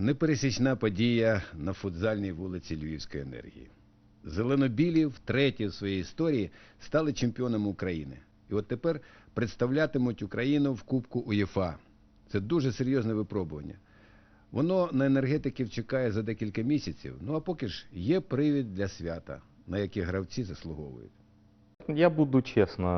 Непересічна подія на футзальній вулиці Львівської енергії. Зеленобілі втретє в своїй історії стали чемпіонами України. І от тепер представлятимуть Україну в Кубку УЄФА. Це дуже серйозне випробування. Воно на енергетиків чекає за декілька місяців. Ну а поки ж є привід для свята, на яке гравці заслуговують. Я буду чесно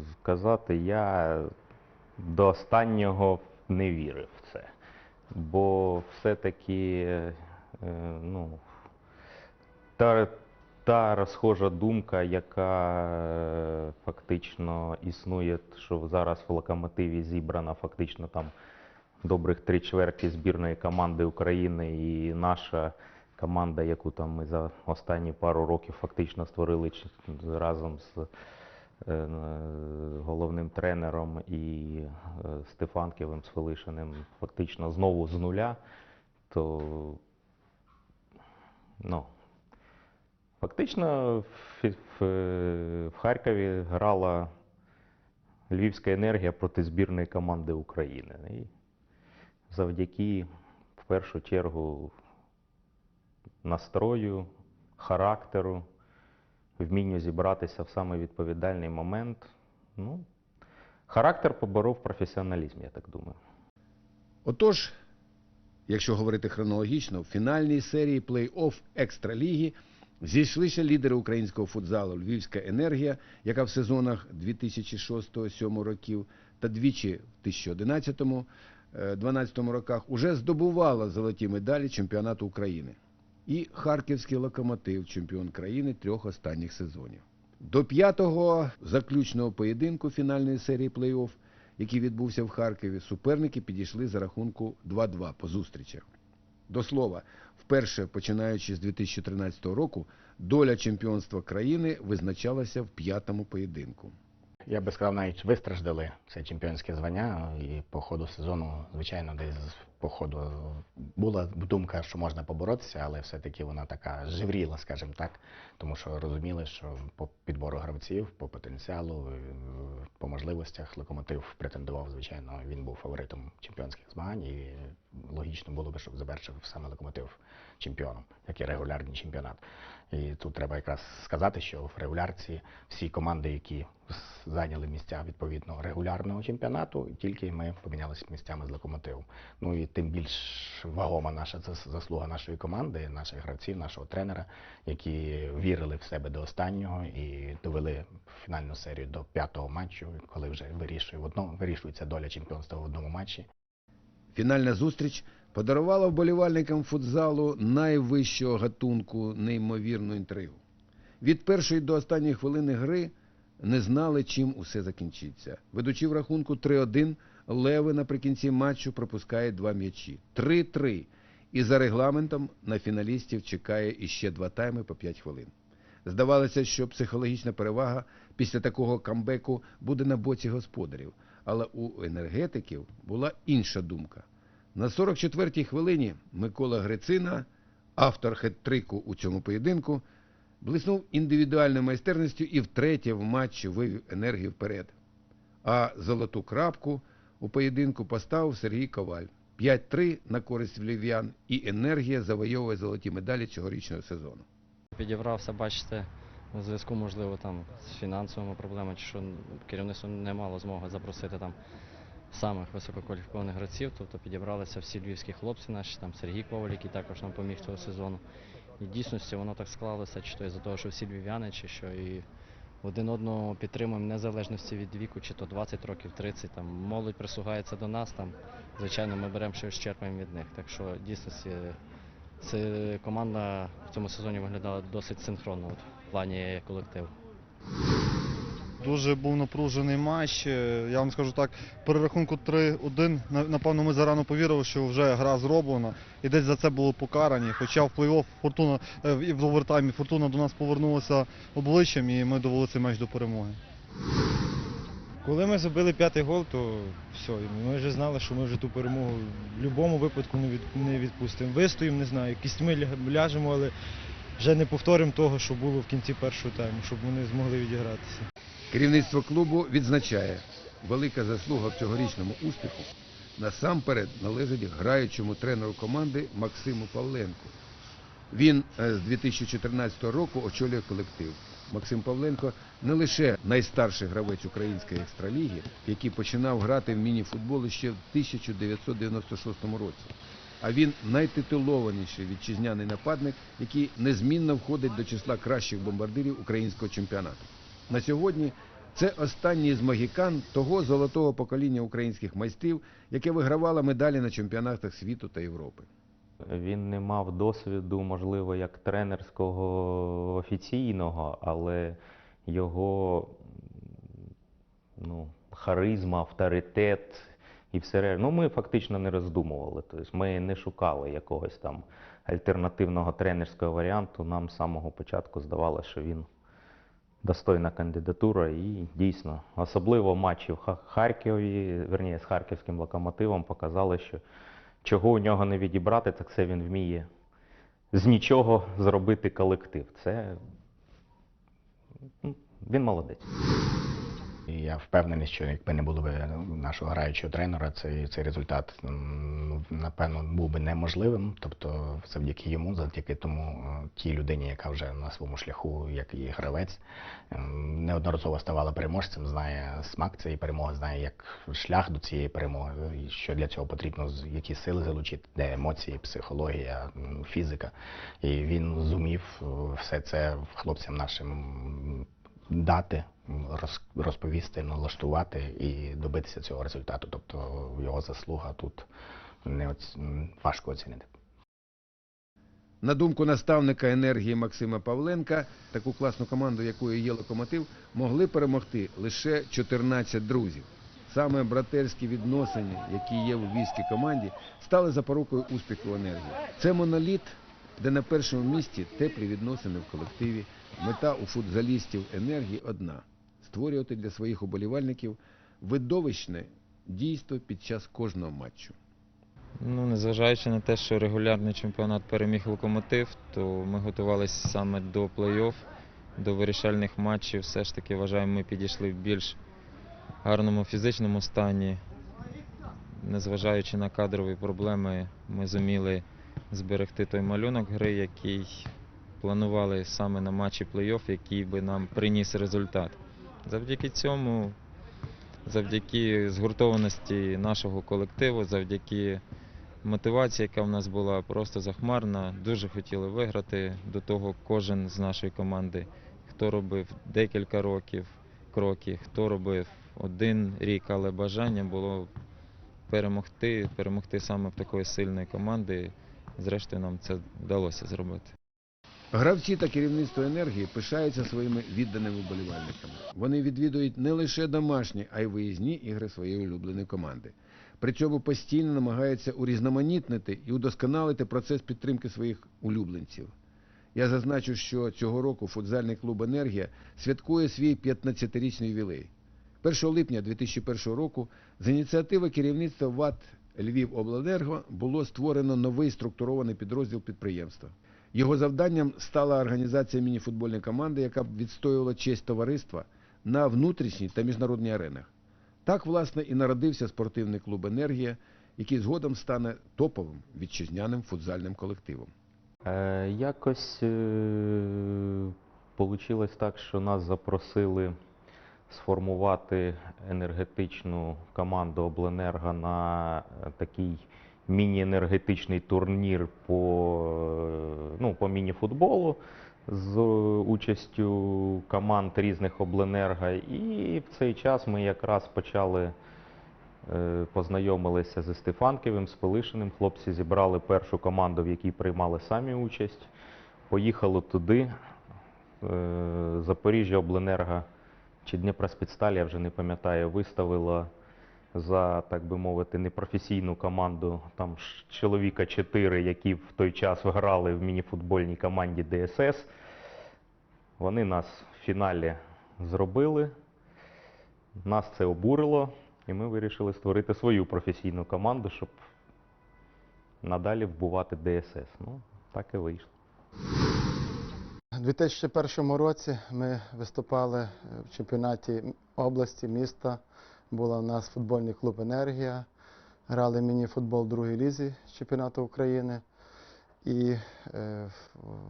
е, казати, я до останнього не вірив в це. Бо все-таки е, ну, та, та розхожа думка, яка е, фактично існує, що зараз в локомотиві зібрана фактично там добрих три чверті збірної команди України і наша команда, яку там ми за останні пару років фактично створили разом з е, головним тренером і е, Стефанківим з Фелишиним фактично знову з нуля, то ну, фактично в, в, в Харкові грала Львівська енергія проти збірної команди України. І завдяки в першу чергу настрою, характеру, вмінню зібратися в саме відповідальний момент. Ну, характер поборов професіоналізм, я так думаю. Отож, якщо говорити хронологічно, в фінальній серії плей-офф екстраліги зійшлися лідери українського футзалу Львівська енергія, яка в сезонах 2006-2007 років та двічі в 2011-2012 роках уже здобувала золоті медалі чемпіонату України. І Харківський локомотив, чемпіон країни трьох останніх сезонів. До п'ятого заключного поєдинку фінальної серії плей-офф, який відбувся в Харкові, суперники підійшли за рахунку 2-2 по зустрічах. До слова, вперше починаючи з 2013 року, доля чемпіонства країни визначалася в п'ятому поєдинку. Я би сказав, навіть вистраждали це чемпіонське звання. І по ходу сезону, звичайно, десь по ходу була думка, що можна поборотися, але все-таки вона така живріла, скажімо так. Тому що розуміли, що по підбору гравців, по потенціалу, е, по можливостях локомотив претендував, звичайно, він був фаворитом чемпіонських змагань, і логічно було би, щоб завершив саме локомотив чемпіоном, як і регулярний чемпіонат. І тут треба якраз сказати, що в регулярці всі команди, які зайняли місця відповідно регулярного чемпіонату, тільки ми помінялися місцями з локомотивом. Ну і тим більш вагома наша зас- заслуга нашої команди, наших гравців, нашого тренера, які вірили в себе до останнього і довели фінальну серію до п'ятого матчу, коли вже вирішує в одному вирішується доля чемпіонства в одному матчі. Фінальна зустріч подарувала вболівальникам футзалу найвищого гатунку неймовірну інтригу. Від першої до останньої хвилини гри не знали, чим усе закінчиться. Ведучи в рахунку 3-1, Леви наприкінці матчу пропускає два м'ячі. 3-3. І за регламентом на фіналістів чекає іще два тайми по 5 хвилин. Здавалося, що психологічна перевага після такого камбеку буде на боці господарів. Але у енергетиків була інша думка. На 44-й хвилині Микола Грицина, автор хет-трику у цьому поєдинку, блиснув індивідуальною майстерністю і втретє в матчі вивів енергію вперед. А золоту крапку у поєдинку поставив Сергій Коваль. 5-3 на користь львів'ян і енергія завойовує золоті медалі цьогорічного сезону. Підібрався, бачите, у зв'язку, можливо, там з фінансовими проблемами, чи що керівництво не мало змоги запросити там самих висококваліфікованих гравців. Тобто підібралися всі львівські хлопці наші, там Сергій Коваль, який також нам поміг цього сезону. І дійсності воно так склалося, чи то із-за того, що всі львів'яни, чи що і один одного підтримуємо незалежності від віку, чи то 20 років, 30. Там молодь присугається до нас, там, звичайно, ми беремо щось черпаємо від них. Так що дійсності це команда в цьому сезоні виглядала досить синхронно от, в плані колективу. Дуже був напружений матч. Е, Я вам скажу так, при рахунку 3-1, напевно, ми зарано повірили, що вже гра зроблена. І десь за це були покарані. Хоча в плей-офф е, і в овертаймі Фортуна до нас повернулася обличчям і ми довели цей матч до перемоги. Коли ми забили п'ятий гол, то все, ми вже знали, що ми вже ту перемогу в будь-якому випадку не, від, не відпустимо. Вистоїмо, не знаю, кістьми ля- ляжемо, але вже не повторимо того, що було в кінці першого тайму, щоб вони змогли відігратися. Керівництво клубу відзначає велика заслуга в цьогорічному успіху насамперед належить граючому тренеру команди Максиму Павленку. Він е, з 2014 року очолює колектив. Максим Павленко не лише найстарший гравець української екстраліги, який починав грати в міні-футбол ще в 1996 році, а він найтитулованіший вітчизняний нападник, який незмінно входить до числа кращих бомбардирів українського чемпіонату. На сьогодні це останній з магікан того золотого покоління українських майстрів, яке вигравало медалі на чемпіонатах світу та Європи. Він не мав досвіду, можливо, як тренерського офіційного, але його ну, харизма, авторитет і все решта. Ну, ми фактично не роздумували. Тобто ми не шукали якогось там альтернативного тренерського варіанту. Нам з самого початку здавалося, що він достойна кандидатура і дійсно, особливо матчі в Харкові, верніше з харківським локомотивом, показали, що чого у нього не відібрати, так це він вміє з нічого зробити колектив. Це ну, він молодець. І я впевнений, що якби не було б нашого граючого тренера, цей, цей результат напевно був би неможливим. Тобто, завдяки йому, завдяки тому е, тій людині, яка вже на своєму шляху, як і гравець, ем, неодноразово ставала переможцем, знає смак цієї перемоги, знає як шлях до цієї перемоги, і що для цього потрібно, які сили залучити, де емоції, психологія, фізика. І він зумів е, все це хлопцям нашим дати, роз- розповісти, налаштувати і добитися цього результату. Тобто його заслуга тут не оц... важко оцінити. На думку наставника енергії Максима Павленка, таку класну команду, якою є локомотив, могли перемогти лише 14 друзів. Саме братерські відносини, які є у війській команді, стали запорукою успіху енергії. Це моноліт, де на першому місці теплі відносини в колективі. Мета у футзалістів енергії одна створювати для своїх уболівальників видовищне дійство під час кожного матчу. Ну, незважаючи на те, що регулярний чемпіонат переміг локомотив, то ми готувалися саме до плей-офф, до вирішальних матчів. Все ж таки вважаємо, ми підійшли в більш гарному фізичному стані. Незважаючи на кадрові проблеми, ми зуміли зберегти той малюнок гри, який планували саме на матчі плей-офф, який би нам приніс результат. Завдяки цьому, завдяки згуртованості нашого колективу, завдяки мотивації, яка в нас була просто захмарна, дуже хотіли виграти. До того кожен з нашої команди, хто робив декілька років кроки, хто робив один рік, але бажання було перемогти, перемогти саме в такої сильної команди. Зрештою, нам це вдалося зробити. Гравці та керівництво енергії пишаються своїми відданими вболівальниками. Вони відвідують не лише домашні, а й виїзні ігри своєї улюбленої команди. При цьому постійно намагаються урізноманітнити і удосконалити процес підтримки своїх улюбленців. Я зазначу, що цього року футзальний клуб Енергія святкує свій 15-річний ювілей. 1 липня 2001 року з ініціативи керівництва ВАТ Львівобленерго було створено новий структурований підрозділ підприємства. Його завданням стала організація мініфутбольної команди, яка б відстоювала честь товариства на внутрішній та міжнародній аренах. Так, власне, і народився спортивний клуб Енергія, який згодом стане топовим вітчизняним футзальним колективом. Е, якось е, получилось так, що нас запросили сформувати енергетичну команду Обленерго на такий міні-енергетичний турнір по, е, ну, по міні-футболу з участю команд різних Обленерго. І в цей час ми якраз почали е, познайомилися зі Стефанківим, з Пилишиним. Хлопці зібрали першу команду, в якій приймали самі участь. Поїхали туди. Е, Запоріжжя Обленерго чи Дніпроспецсталь, я вже не пам'ятаю, виставила за, так би мовити, непрофесійну команду там чоловіка 4, які в той час грали в мініфутбольній команді ДСС. Вони нас в фіналі зробили. Нас це обурило, і ми вирішили створити свою професійну команду, щоб надалі вбувати ДСС. Ну, так і вийшло. У 2001 році ми виступали в чемпіонаті області, міста. Була у нас футбольний клуб Енергія. грали міні-футбол в другій лізі чемпіонату України. І е,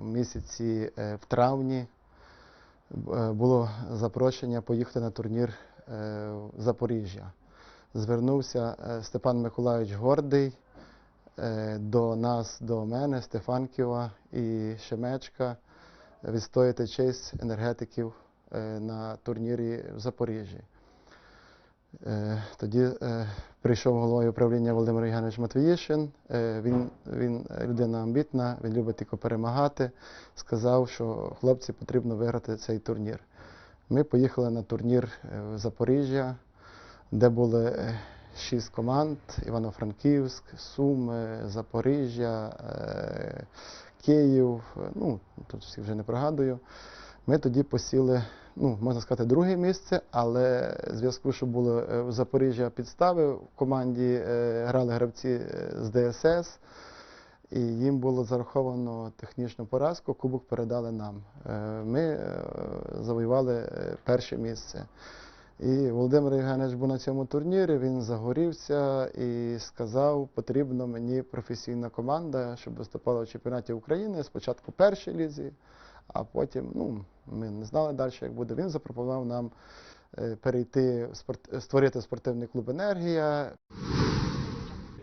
в місяці е, в травні е, було запрошення поїхати на турнір в Запоріжжя. Звернувся Степан Миколайович Гордий до нас, до мене, Стефанківа і Шемечка відстояти честь енергетиків на турнірі в Запоріжжі. Е, Тоді е, прийшов головою управління Володимир Євгенович Матвіїшин. Е, Він, він людина амбітна, він любить тільки перемагати. Сказав, що хлопці потрібно виграти цей турнір. Ми поїхали на турнір в Запоріжжя, де були шість команд: Івано-Франківськ, Суми, Запоріжжя, Київ. Ну, тут всі вже не пригадую. Ми тоді посіли, ну, можна сказати, друге місце, але в зв'язку, що було е, в Запоріжжя підстави, в команді е, грали гравці е, з ДСС, і їм було зараховано технічну поразку, кубок передали нам. Ми завоювали перше місце. І Володимир Євгенович був на цьому турнірі, він загорівся і сказав, потрібна мені професійна команда, щоб виступала в чемпіонаті України. Спочатку першій лізі, а потім, ну, ми не знали далі, як буде. Він запропонував нам е, перейти, в спорт- створити спортивний клуб Енергія.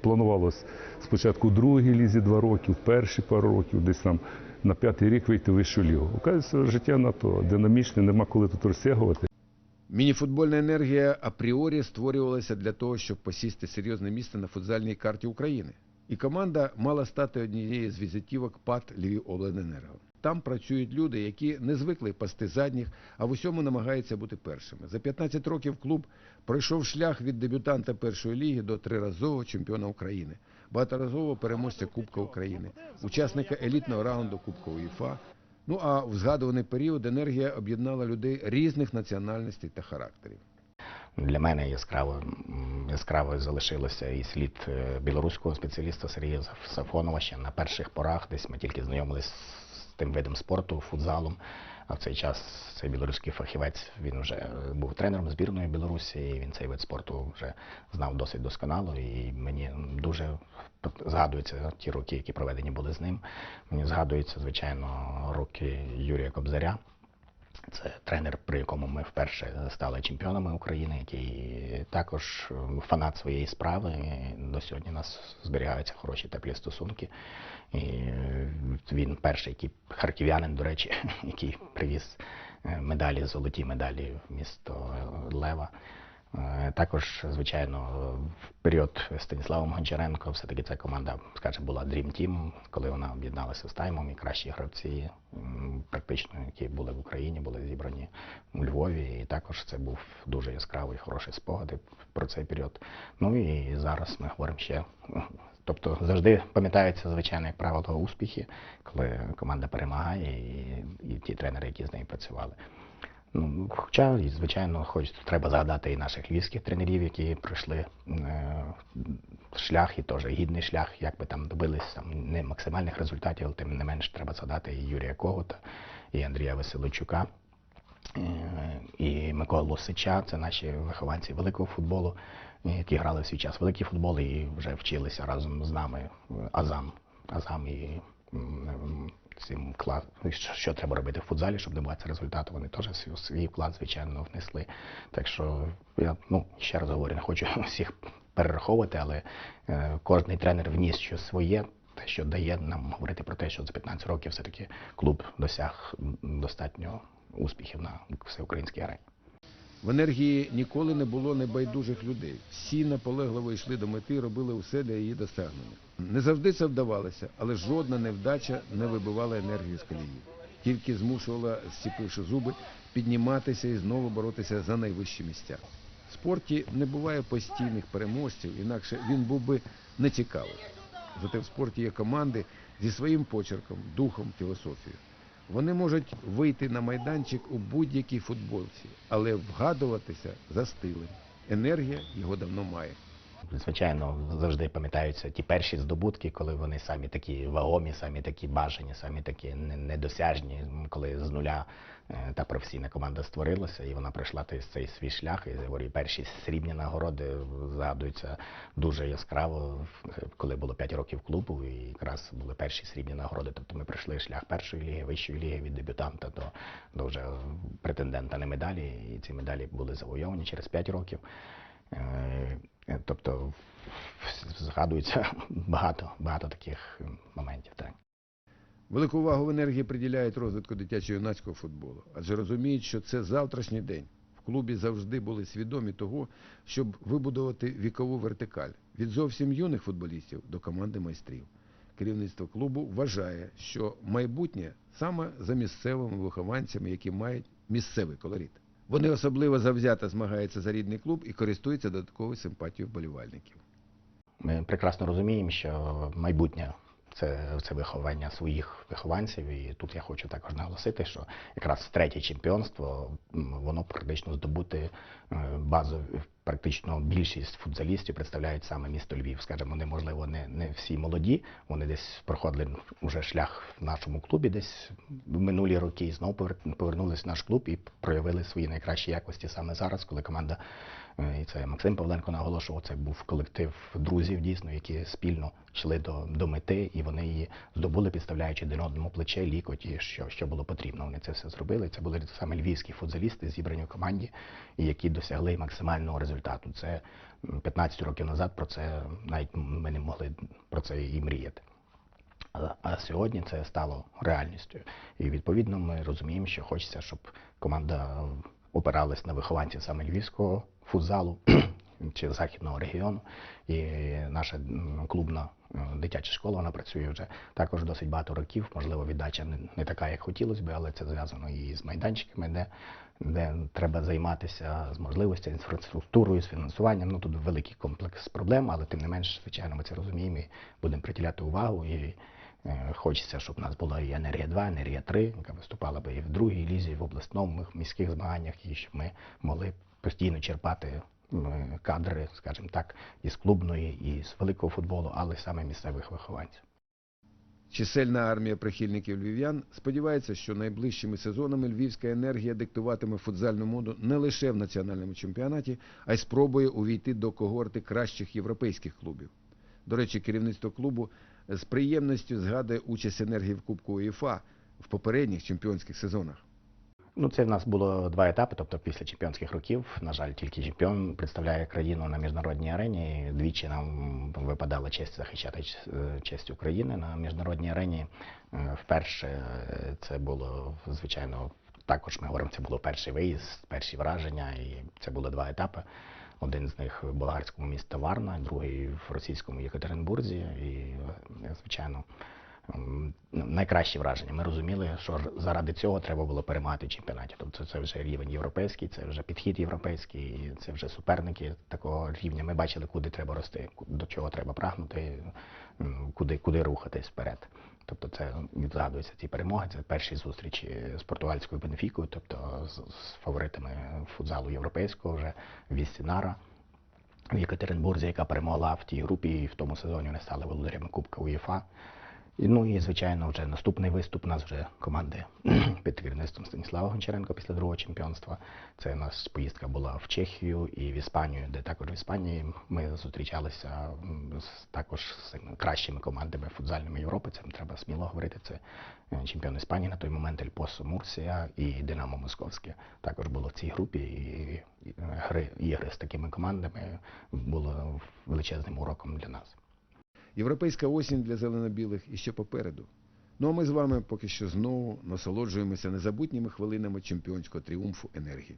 Планувалось спочатку у другій лізі два роки, в перші пару років, десь там на п'ятий рік вийти в вищу лігу. Оказується, життя надто динамічне, нема коли тут розтягувати. Мініфутбольна енергія апріорі створювалася для того, щоб посісти серйозне місце на футзальній карті України. І команда мала стати однією з візитівок ПАД «Львівобленерго». Там працюють люди, які не звикли пасти задніх, а в усьому намагаються бути першими. За 15 років клуб пройшов шлях від дебютанта першої ліги до триразового чемпіона України, багаторазового переможця Кубка України, учасника елітного раунду Кубка УЄФА. Ну а в згадуваний період енергія об'єднала людей різних національностей та характерів. Для мене яскраво, м, яскравою залишилося і слід е, білоруського спеціаліста Сергія Саф- Сафонова ще на перших порах. Десь ми тільки знайомились з тим видом спорту, футзалом. А в цей час цей білоруський фахівець він вже е, був тренером збірної Білорусі. І він цей вид спорту вже знав досить досконало. І мені дуже згадуються ті роки, які проведені були з ним. Мені згадуються, звичайно, роки Юрія Кобзаря. Це тренер, при якому ми вперше стали чемпіонами України, який також е, фанат своєї справи. До сьогодні у нас зберігаються хороші теплі стосунки. І е, він перший, який харків'янин, до речі, який привіз е, медалі, золоті медалі в місто Лева. Е, Також, звичайно, в період Станіславом Гончаренко все-таки ця команда, скажімо, була Dream Team, коли вона об'єдналася з Таймом, і кращі гравці, практично, які були в Україні, були зібрані у Львові. І також це був дуже яскравий, хороший спогади про цей період. Ну і зараз ми говоримо ще. Тобто завжди пам'ятаються, звичайно, як правило, успіхи, коли команда перемагає, і, і ті тренери, які з нею працювали. Ну, хоча, і, звичайно, хоч треба згадати і наших львівських тренерів, які пройшли е, шлях, і теж гідний шлях, як би там добились там, не максимальних результатів, але тим не менш треба згадати і Юрія Когута, і Андрія Василичука, е, і Миколу Сича, це наші вихованці великого футболу, які грали в свій час великий футбол і вже вчилися разом з нами Азам. Азам і м, м, цим вклад, що, що треба робити в футзалі, щоб добиватися результату. Вони теж свій, свій вклад, звичайно, внесли. Так що я ну, ще раз говорю, не хочу всіх перераховувати, але е, кожний тренер вніс щось своє, те, що дає нам говорити про те, що за 15 років все-таки клуб досяг достатньо успіхів на всеукраїнській арені. В енергії ніколи не було небайдужих людей. Всі наполегливо йшли до мети, робили все для її досягнення. Не завжди це вдавалося, але жодна невдача не вибивала енергію з колії. Тільки змушувала, зціпивши зуби, підніматися і знову боротися за найвищі місця. В спорті не буває постійних переможців, інакше він був би нецікавий. Зате в спорті є команди зі своїм почерком, духом, філософією. Вони можуть вийти на майданчик у будь-якій футболці, але вгадуватися за стилем. Енергія його давно має. Звичайно, завжди пам'ятаються ті перші здобутки, коли вони самі такі вагомі, самі такі бажані, самі такі недосяжні, коли з нуля е, та професійна команда створилася, і вона пройшла цей свій шлях. І говорю, перші срібні нагороди згадуються дуже яскраво, коли було 5 років клубу, і якраз були перші срібні нагороди. Тобто ми пройшли шлях першої ліги, вищої ліги від дебютанта до, до вже претендента на медалі. І ці медалі були завойовані через 5 років. Е, Тобто згадується багато, багато таких моментів. Так. Велику увагу в енергії приділяють розвитку дитячо-юнацького футболу, адже розуміють, що це завтрашній день. В клубі завжди були свідомі того, щоб вибудувати вікову вертикаль від зовсім юних футболістів до команди майстрів. Керівництво клубу вважає, що майбутнє саме за місцевими вихованцями, які мають місцевий колорит. Вони особливо завзято змагаються за рідний клуб і користуються додатковою симпатією вболівальників. Ми прекрасно розуміємо, що майбутнє це, це виховання своїх вихованців. І тут я хочу також наголосити, що якраз третє чемпіонство воно практично здобути е, базові. Практично більшість футзалістів представляють саме місто Львів. Скажімо, вони, можливо, не, не всі молоді. Вони десь проходили вже шлях в нашому клубі, десь в минулі роки і знову повер- повернулись в наш клуб і проявили свої найкращі якості саме зараз, коли команда І це Максим Павленко наголошував, це був колектив друзів, дійсно, які спільно йшли до, до мети, і вони її здобули, підставляючи один одному плече, лікоть, і що, що було потрібно. Вони це все зробили. Це були саме львівські футзалісти, зібрані в команді, які досягли максимального результату. Це 15 років назад про це навіть ми не могли про це і мріяти. А сьогодні це стало реальністю. І відповідно ми розуміємо, що хочеться, щоб команда опиралась на вихованців саме львівського футзалу чи західного регіону. І наша клубна дитяча школа вона працює вже також досить багато років. Можливо, віддача не, така, як хотілося б, але це зв'язано і з майданчиками, де, де треба займатися з можливостями, інфраструктурою, з фінансуванням. Ну тут великий комплекс проблем, але тим не менш, звичайно, ми це розуміємо і будемо приділяти увагу. І Хочеться, щоб у нас була і енергія 2, енергія 3, яка виступала би і в другій лізі, і в обласному міських змаганнях, і щоб ми могли постійно черпати кадри, скажімо так, із клубної, і з великого футболу, але саме місцевих вихованців. Чисельна армія прихильників львів'ян сподівається, що найближчими сезонами львівська енергія диктуватиме футзальну моду не лише в національному чемпіонаті, а й спробує увійти до когорти кращих європейських клубів. До речі, керівництво клубу з приємністю згадує участь енергії в Кубку УЄФА в попередніх чемпіонських сезонах. Ну, це в нас було два етапи. Тобто, після чемпіонських років, на жаль, тільки чемпіон представляє країну на міжнародній арені. Двічі нам випадала честь захищати е, честь України на міжнародній арені. Е, Вперше е, це було звичайно. Також ми говоримо, це було перший виїзд, перші враження, і це було два етапи. Один з них в болгарському місті Варна, другий в російському Єкатеринбурзі. І, е, звичайно, м, ну, найкращі враження. Ми розуміли, що заради цього треба було перемагати чемпіонаті. Тобто це вже рівень європейський, це вже підхід європейський, це вже суперники такого рівня. Ми бачили, куди треба рости, до чого треба прагнути, куди, куди рухатись вперед. Тобто це згадуються ці перемоги. Це перші зустрічі з португальською Бенфікою, тобто з, з фаворитами футзалу європейського вже Вістінара в Єкатеринбурзі, яка перемогла в тій групі, і в тому сезоні вони стали володарями Кубка УЄФА. Ну і звичайно, вже наступний виступ у нас вже команди під керівництвом Станіслава Гончаренко після другого чемпіонства. Це у нас поїздка була в Чехію і в Іспанію, де також в Іспанії ми зустрічалися з також з кращими командами футзальними Європи. Це треба сміло говорити. Це е, чемпіон Іспанії на той момент Ель Посо Мурсія і Динамо Московське. Також було в цій групі. І і, е, гри ігри з такими командами було величезним уроком для нас. Європейська осінь для зелено-білих іще попереду. Ну а ми з вами поки що знову насолоджуємося незабутніми хвилинами чемпіонського тріумфу енергії.